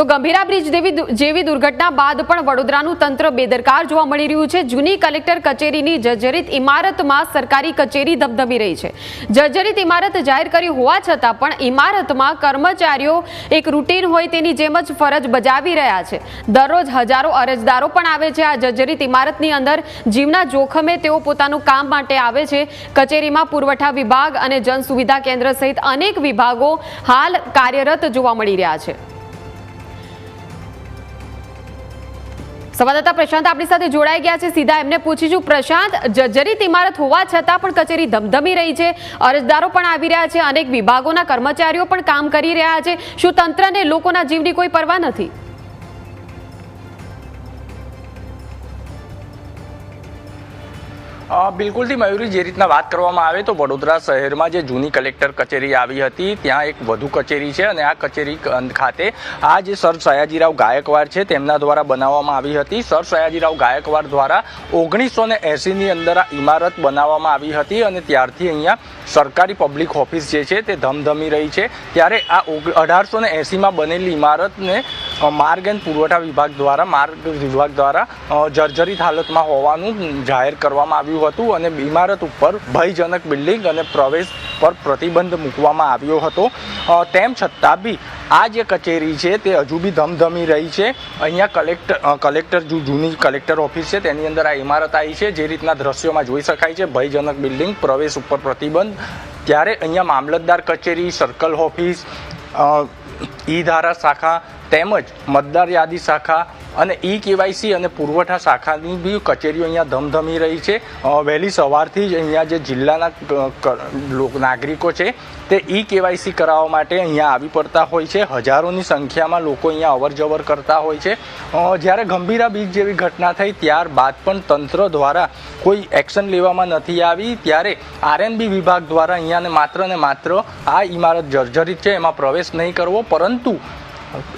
તો ગંભીરા બ્રિજ જેવી દુર્ઘટના બાદ પણ વડોદરાનું તંત્ર બેદરકાર જોવા મળી રહ્યું છે. જૂની કલેક્ટર કચેરીની જર્જરિત ઇમારતમાં સરકારી કચેરી ધબધબી રહી છે. જર્જરિત ઇમારત જાહેર કરી હોવા છતાં પણ ઇમારતમાં કર્મચારીઓ એક રૂટીન હોય તેની જેમ જ ફરજ બજાવી રહ્યા છે. દરરોજ હજારો અરજદારો પણ આવે છે આ જર્જરિત ઇમારતની અંદર. જીવના જોખમે તેઓ પોતાનું કામ માટે આવે છે. કચેરીમાં પુરવઠા વિભાગ અને જન સુવિધા કેન્દ્ર સહિત અનેક વિભાગો હાલ કાર્યરત જોવા મળી રહ્યા છે. સંવાદદાતા પ્રશાંત આપણી સાથે જોડાઈ ગયા છે. સીધા એમને પૂછીશું, પ્રશાંત, જર્જરિત ઇમારત હોવા છતાં પણ કચેરી ધમધમી રહી છે. અરજદારો પણ આવી રહ્યા છે. અનેક વિભાગોના કર્મચારીઓ પણ કામ કરી રહ્યા છે. શું તંત્રને લોકોના જીવની કોઈ પરવા નથી? બિલકુલથી મયુરી, જે રીતના વાત કરવામાં આવે તો વડોદરા શહેરમાં જે જૂની કલેક્ટર કચેરી આવી હતી, ત્યાં એક વધુ કચેરી છે અને આ કચેરી ખાતે આ જે સર સયાજીરાવ ગાયકવાડ છે તેમના દ્વારા બનાવવામાં આવી હતી. સર સયાજીરાવ ગાયકવાડ દ્વારા ઓગણીસો ને એંસીની અંદર આ ઇમારત બનાવવામાં આવી હતી અને ત્યારથી અહીંયા સરકારી પબ્લિક ઓફિસ જે છે તે ધમધમી રહી છે. ત્યારે આ અઢારસો ને એંસીમાં બનેલી ઇમારતને માર્ગ અને પુરવઠા વિભાગ દ્વારા, માર્ગ વિભાગ દ્વારા જર્જરિત હાલતમાં હોવાનું જાહેર કરવામાં આવ્યું હતું અને ઇમારત ઉપર ભયજનક બિલ્ડિંગ અને પ્રવેશ પર પ્રતિબંધ મૂકવામાં આવ્યો હતો. તેમ છતાં બી આ જે કચેરી છે તે હજુ બી ધમધમી રહી છે. અહીંયા કલેક્ટર કલેક્ટર જુ- જૂની કલેક્ટર ઓફિસ છે તેની અંદર આ ઇમારત આવી છે. જે રીતના દ્રશ્યોમાં જોઈ શકાય છે, ભયજનક બિલ્ડિંગ, પ્રવેશ ઉપર પ્રતિબંધ. ત્યારે અહીંયા મામલતદાર કચેરી, સર્કલ ઓફિસ ઈ ધારા શાખા તેમજ મતદાર યાદી શાખા અને ઈ કેવાયસી અને પુરવઠા શાખાની બી કચેરીઓ અહીંયા ધમધમી રહી છે. વહેલી સવારથી જ અહીંયા જે જિલ્લાના નાગરિકો છે, તે ઈ કેવાયસી કરાવવા માટે અહીંયા આવી પડતા હોય છે. હજારોની સંખ્યામાં લોકો અહીંયા અવર જવર કરતા હોય છે. જ્યારે ગંભીરા બીચ જેવી ઘટના થઈ ત્યારબાદ પણ તંત્ર દ્વારા કોઈ એક્શન લેવામાં નથી આવી. ત્યારે આરએનબી વિભાગ દ્વારા અહીંયાને માત્ર ને માત્ર આ ઇમારત જર્જરિત છે, એમાં પ્રવેશ નહીં કરવો. પરંતુ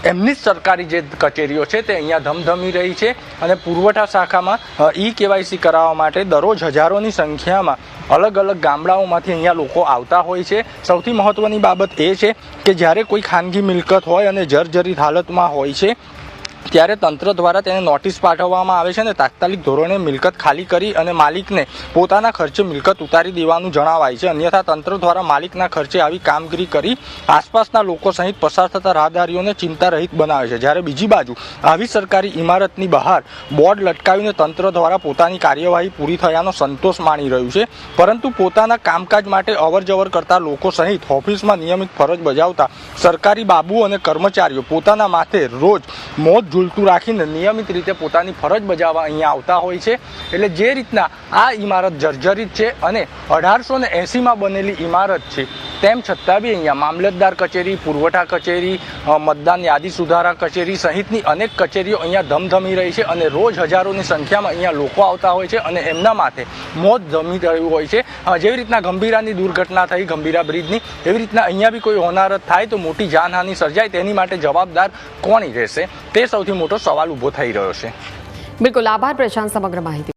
એમની જ સરકારી જે કચેરીઓ છે તે અહીંયા ધમધમી રહી છે અને પુરવઠા શાખામાં ઈ કેવાયસી કરાવવા માટે દરરોજ હજારોની સંખ્યામાં અલગ અલગ ગામડાઓમાંથી અહીંયા લોકો આવતા હોય છે. સૌથી મહત્ત્વની બાબત એ છે કે જ્યારે કોઈ ખાનગી મિલકત હોય અને જર્જરિત હાલતમાં હોય છે ત્યારે તંત્ર દ્વારા તેને નોટિસ પાઠવવામાં આવે છે અને તાત્કાલિક ધોરણે મિલકત ખાલી કરી અને માલિકને પોતાના ખર્ચે મિલકત ઉતારી દેવાનું જણાવાય છે. અન્યથા તંત્ર દ્વારા માલિકના ખર્ચે આવી કામગીરી કરી આસપાસના લોકો સહિત પસાર થતા રાહદારીઓને ચિંતા રહિત બનાવે છે. જ્યારે બીજી બાજુ આવી સરકારી ઇમારતની બહાર બોર્ડ લટકાવીને તંત્ર દ્વારા પોતાની કાર્યવાહી પૂરી થયાનો સંતોષ માણી રહ્યું છે. પરંતુ પોતાના કામકાજ માટે અવરજવર કરતા લોકો સહિત ઓફિસમાં નિયમિત ફરજ બજાવતા સરકારી બાબુ અને કર્મચારીઓ પોતાના માથે રોજ મોત ઝૂલતું રાખીને નિયમિત રીતે પોતાની ફરજ બજાવવા અહીંયા આવતા હોય છે. એટલે જે રીતના આ ઇમારત જર્જરિત છે અને અઢારસો ને એંસીમાં બનેલી ઇમારત છે તેમ છતાં બી અહીંયા મામલતદાર કચેરી, પુરવઠા કચેરી મતદાન યાદી સુધારા કચેરી સહિતની અનેક કચેરીઓ અહીંયા ધમધમી રહી છે અને રોજ હજારોની સંખ્યામાં અહીંયા લોકો આવતા હોય છે અને એમના માથે મોત ધમી રહ્યું હોય છે. જેવી રીતના ગંભીરાની દુર્ઘટના થઈ, ગંભીરા બ્રિજની, એવી રીતના અહીંયા બી કોઈ હોનારત થાય તો મોટી જાનહાનિ સર્જાય તેની માટે જવાબદાર કોણ રહેશે? તે સૌથી મોટો સવાલ ઊભો થઈ રહ્યો છે. બિલકુલ, આભાર, પ્રશાંત, સમગ્ર માહિતી.